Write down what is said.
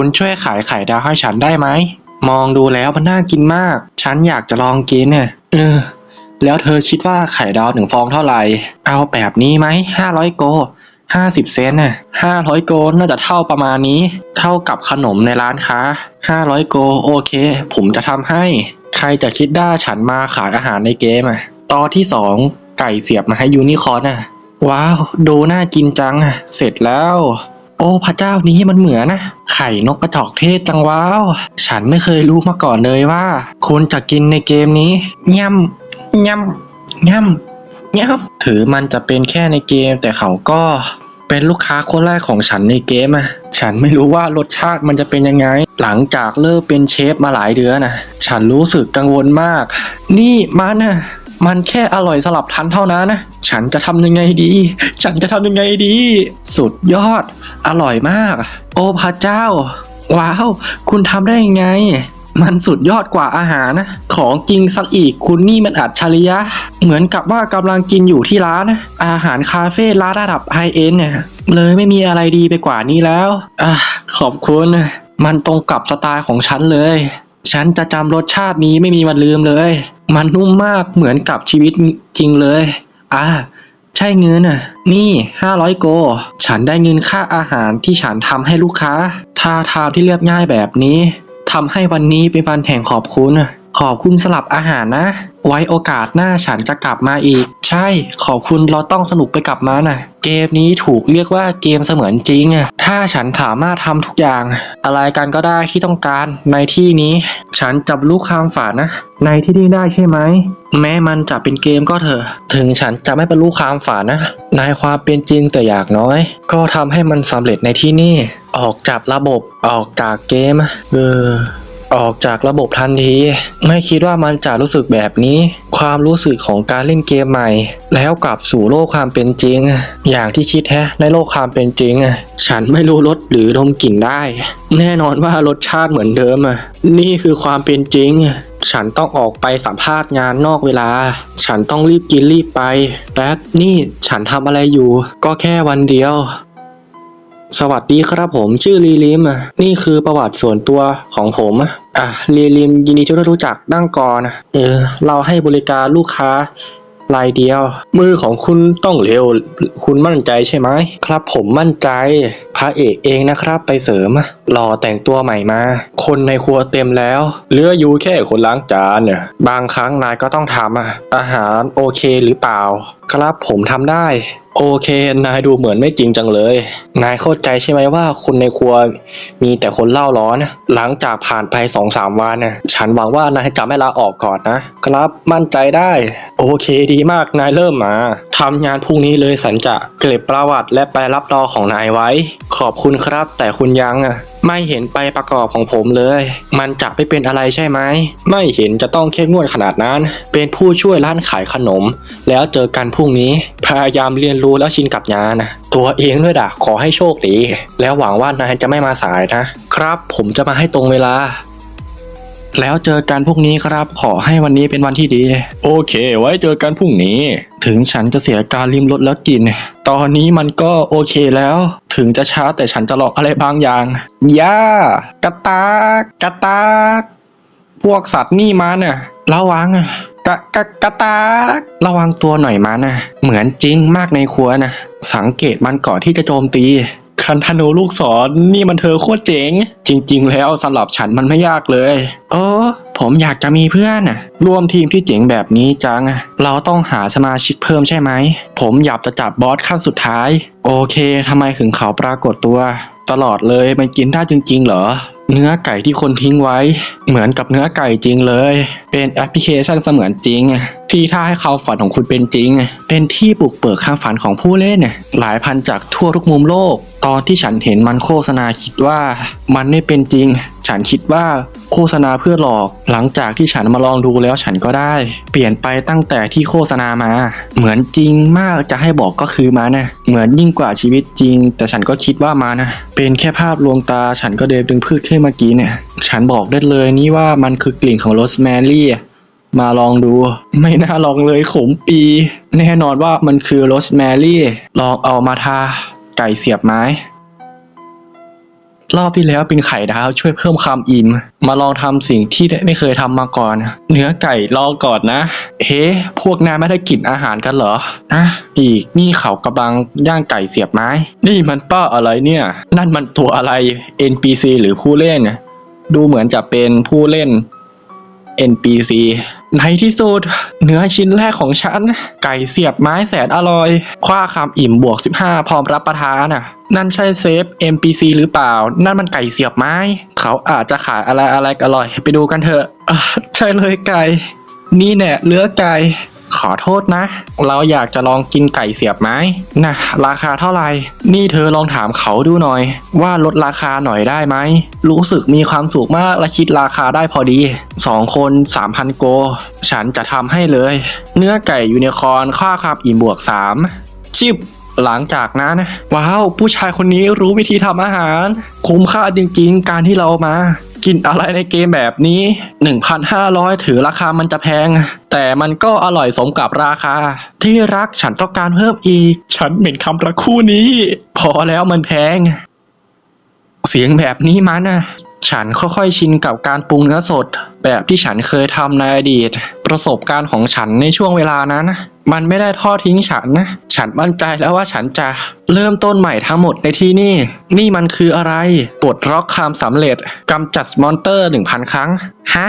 คุณช่วยขายไข่ดาวให้ฉันได้ไหม มองดูแล้วมันน่ากินมาก ฉันอยากจะลองกินเนี่ยเออ แล้วเธอคิดว่าไข่ดาวหนึ่งฟองเท่าไหร่ เอาแบบนี้ไหมห้าร้อยโกห้าสิบเซนน่ะห้าร้อยโกน่าจะเท่าประมาณนี้ เท่ากับขนมในร้านค้าห้าร้อยโกโอเค ผมจะทำให้ ใครจะคิดได้ฉันมาขายอาหารในเกมอะตอนที่สองไก่เสียบมาให้ยูนิคอร์นอะ ว้าว ดูน่ากินจังอะ เสร็จแล้ว โอ้พระเจ้านี้มันเหมือนนะ ไข่นกกระจอกเทศจังว้าว ฉันไม่เคยรู้มาก่อนเลยว่า คุณจะกินในเกมนี้ย่ำย่ำย่ำย่ำถือมันจะเป็นแค่ในเกม แต่เขาก็เป็นลูกค้าคนแรกของฉันในเกมอะฉันไม่รู้ว่ารสชาติมันจะเป็นยังไง หลังจากเลิกเป็นเชฟมาหลายเดือนนะ ฉันรู้สึกกังวลมาก นี่มันนะ มันแค่อร่อยสลับทันเท่านั้นนะ ฉันจะทำยังไงดี ฉันจะทำยังไงดี สุดยอด อร่อยมาก โอ้พระเจ้า ว้าว คุณทำได้ยังไง มันสุดยอดกว่าอาหารนะ ของจริงสักอีกคุณนี่มันอัจฉริยะ เหมือนกับว่ากำลังกินอยู่ที่ร้านนะอาหารคาเฟ่ร้านระดับไฮเอ็นเนี่ยเลยไม่มีอะไรดีไปกว่านี้แล้วอขอบคุณ มันตรงกับสไตล์ของฉันเลย ฉันจะจำรสชาตินี้ไม่มีวันลืมเลย มันนุ่มมากเหมือนกับชีวิตจริงเลย อ่า ใช่เงินอะ นี่ห้าร้อยโก ฉันได้เงินค่าอาหารที่ฉันทำให้ลูกค้าท่าทางที่เรียบง่ายแบบนี้ทำให้วันนี้เป็นวันแห่งขอบคุณอะ ขอบคุณสลับอาหารนะ ไว้โอกาสหน้าฉันจะกลับมาอีก ใช่ ขอบคุณเราต้องสนุกไปกับมันน่ะ เกมนี้ถูกเรียกว่าเกมเสมือนจริงอะถ้าฉันสามารถทำทุกอย่าง อะไรกันก็ได้ที่ต้องการในที่นี้ ฉันจับลูกความฝันนะ ในที่นี้ได้ใช่ไหม แม้มันจะเป็นเกมก็เถอะ ถึงฉันจะไม่บรรลุความฝันนะ ในความเป็นจริงแต่อยางน้อย ก็ทำให้มันสำเร็จในที่นี่ ออกจากระบบออกจากเกม เออ ออกจากระบบทันที ไม่คิดว่ามันจะรู้สึกแบบนี้ ความรู้สึกของการเล่นเกมใหม่ แล้วกลับสู่โลกความเป็นจริง อย่างที่คิดแฮะในโลกความเป็นจริง ฉันไม่รู้รสหรือดมกลิ่นได้ แน่นอนว่ารสชาติเหมือนเดิมอะนี่คือความเป็นจริง ฉันต้องออกไปสัมภาษณ์งานนอกเวลา ฉันต้องรีบกินรีบไปแป๊บนี่ฉันทำอะไรอยู่ ก็แค่วันเดียว สวัสดีครับผมชื่อลีลิมอะนี่คือประวัติส่วนตัวของผมอะลีลิมยินดีที่ได้รู้จักนั่งกอนเออเราให้บริการลูกค้ารายเดียว มือของคุณต้องเร็ว คุณมั่นใจใช่ไหมครับ ผมมั่นใจพระเอกเองนะครับไปเสริมอะหล่อแต่งตัวใหม่มา คนในครัวเต็มแล้วเหลืออยู่แค่คนล้างจานเนี่ยบางครั้งนายก็ต้องทำอะอาหารโอเคหรือเปล่า ครับผมทำได้ โอเค นายดูเหมือนไม่จริงจังเลย นายเข้าใจใช่ไหมว่าคนในครัวมีแต่คนเล่าร้อน หลังจากผ่านไปสองสามวันน่ะฉันหวังว่านายจะไม่ลาออกก่อนนะ ครับมั่นใจได้ โอเคดีมากนายเริ่มมาทำงานพรุ่งนี้เลยสันจะเก็บประวัติและไปรับรอของนายไว้ ขอบคุณครับ แต่คุณยังอะไม่เห็นไปประกอบของผมเลย มันจะไม่เป็นอะไรใช่ไหม ไม่เห็นจะต้องเข้มงวดขนาดนั้น เป็นผู้ช่วยร้านขายขนม แล้วเจอกันพรุ่งนี้ พยายามเรียนรู้แล้วชินกับงานนะตัวเองด้วยด่ะขอให้โชคดี แล้วหวังว่านายจะไม่มาสายนะ ครับผมจะมาให้ตรงเวลา แล้วเจอกันพรุ่งนี้ครับ ขอให้วันนี้เป็นวันที่ดี โอเค ไว้เจอกันพรุ่งนี้ ถึงฉันจะเสียการริมรถแล้วกิน ตอนนี้มันก็โอเคแล้ว ถึงจะช้าแต่ฉันจะลองอะไรบางอย่างย่ากระตากกระตากพวกสัตว์นี่มันน่ะระวังอะ กะกะกระตากระวังตัวหน่อยมันน่ะเหมือนจริงมากในครัวนะ สังเกตมันก่อนที่จะโจมตี คันธนูลูกศรนี่มันเธอโคตรเจ๋ง จริง ๆ แล้วสำหรับฉันมันไม่ยากเลยโอ้ผมอยากจะมีเพื่อนน่ะร่วมทีมที่เจ๋งแบบนี้จังอะเราต้องหาสมาชิกเพิ่มใช่ไหม ผมอยากจะจับบอสขั้นสุดท้าย โอเคทำไมถึงเขาปรากฏตัว ตลอดเลยมันกินได้จริงๆเหรอ เนื้อไก่ที่คนทิ้งไว้ เหมือนกับเนื้อไก่จริงเลย เป็นแอปพลิเคชันเสมือนจริง ที่ถ้าให้เขาฝันของคุณเป็นจริง เป็นที่ปลุกเปิดความฝันของผู้เล่น หลายพันจากทั่วทุกมุมโลก ตอนที่ฉันเห็นมันโฆษณาคิดว่า มันไม่เป็นจริง ฉันคิดว่า โฆษณาเพื่อหลอก หลังจากที่ฉันมาลองดูแล้วฉันก็ได้ เปลี่ยนไปตั้งแต่ที่โฆษณามา เหมือนจริงมากจะให้บอกก็คือมานะเหมือนยิ่งกว่าชีวิตจริง แต่ฉันก็คิดว่ามานะเป็นแค่ภาพลวงตาฉันก็เดินดึงพืชขึ้นเมื่อกี้เนี่ย ฉันบอกได้เลยนี่ว่ามันคือกลิ่นของโรสแมรี่มาลองดู ไม่น่าลองเลยขมปี แน่นอนว่ามันคือโรสแมรี่ ลองเอามาทาไก่เสียบไม้ รอบที่แล้วเป็นไข่ดาวช่วยเพิ่มความอิ่มมาลองทำสิ่งที่ไม่เคยทำมาก่อน เนื้อไก่รอก่อนนะ เฮ้พวกนายไม่ได้กินอาหารกันเหรอนะอีกนี่เขากระบังย่างไก่เสียบไม้ นี่มันป้าอะไรเนี่ย นั่นมันตัวอะไร NPC หรือผู้เล่น ดูเหมือนจะเป็นผู้เล่น NPC ในที่สุดเนื้อชิ้นแรกของฉัน ไก่เสียบไม้แสนอร่อย คว้าคำอิ่มบวก 15 พร้อมรับประทานน่ะ นั่นใช่เซฟ NPC หรือเปล่า นั่นมันไก่เสียบไม้ เขาอาจจะขายอะไรอะไรอร่อย ไปดูกันเถอะอะใช่เลยไก่ นี่แน่เลือไก่ ขอโทษนะ เราอยากจะลองกินไก่เสียบไม้นะราคาเท่าไหร่ นี่เธอลองถามเขาดูหน่อย ว่าลดราคาหน่อยได้ไหม รู้สึกมีความสุขมากและคิดราคาได้พอดี 2 คน 3,000 โก ฉันจะทำให้เลย เนื้อไก่ยูนิคอร์นค่าความอิ่มบวก 3 ชิบหลังจากนั้นว้าว ผู้ชายคนนี้รู้วิธีทำอาหาร คุ้มค่าจริง ๆ การที่เรามา กินอะไรในเกมแบบนี้ 1,500 ถือราคามันจะแพง แต่มันก็อร่อยสมกับราคา ที่รักฉันต้องการเพิ่มอีก ฉันเหม็นคำรักคู่นี้ พอแล้วมันแพง เสียงแบบนี้มันนะฉันค่อยๆชินกับการปรุงเนื้อสด แบบที่ฉันเคยทำในอดีต ประสบการณ์ของฉันในช่วงเวลานั้น มันไม่ได้ทอดทิ้งฉันนะ ฉันมั่นใจแล้วว่าฉันจะเริ่มต้นใหม่ทั้งหมดในที่นี่ นี่มันคืออะไร ปลดล็อกความสำเร็จกำจัดมอนเตอร์ 1,000 ครั้ง ฮะ